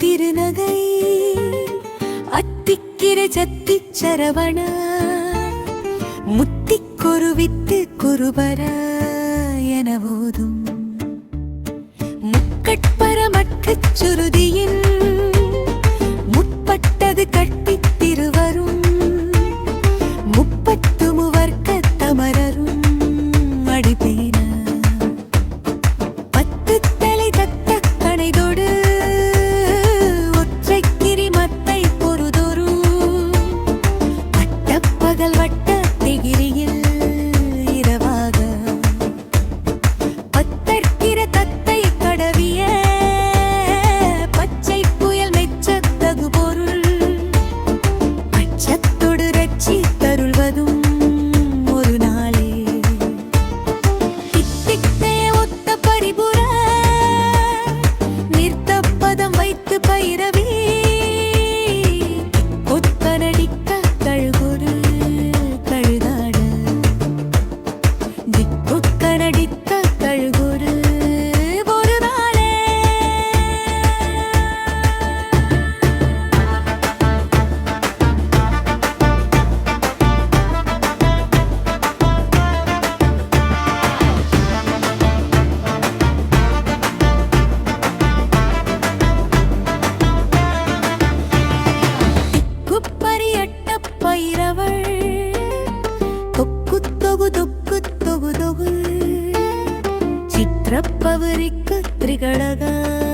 திருநகை அத்திக்கிற சத்தி சரவண முத்திக் குருவித்து குருபரா. நின்றவள் தொக்கு தொகு தொக்கு தொகு தொகு. சித்திரப்பவரிக்கு திரிகடகா.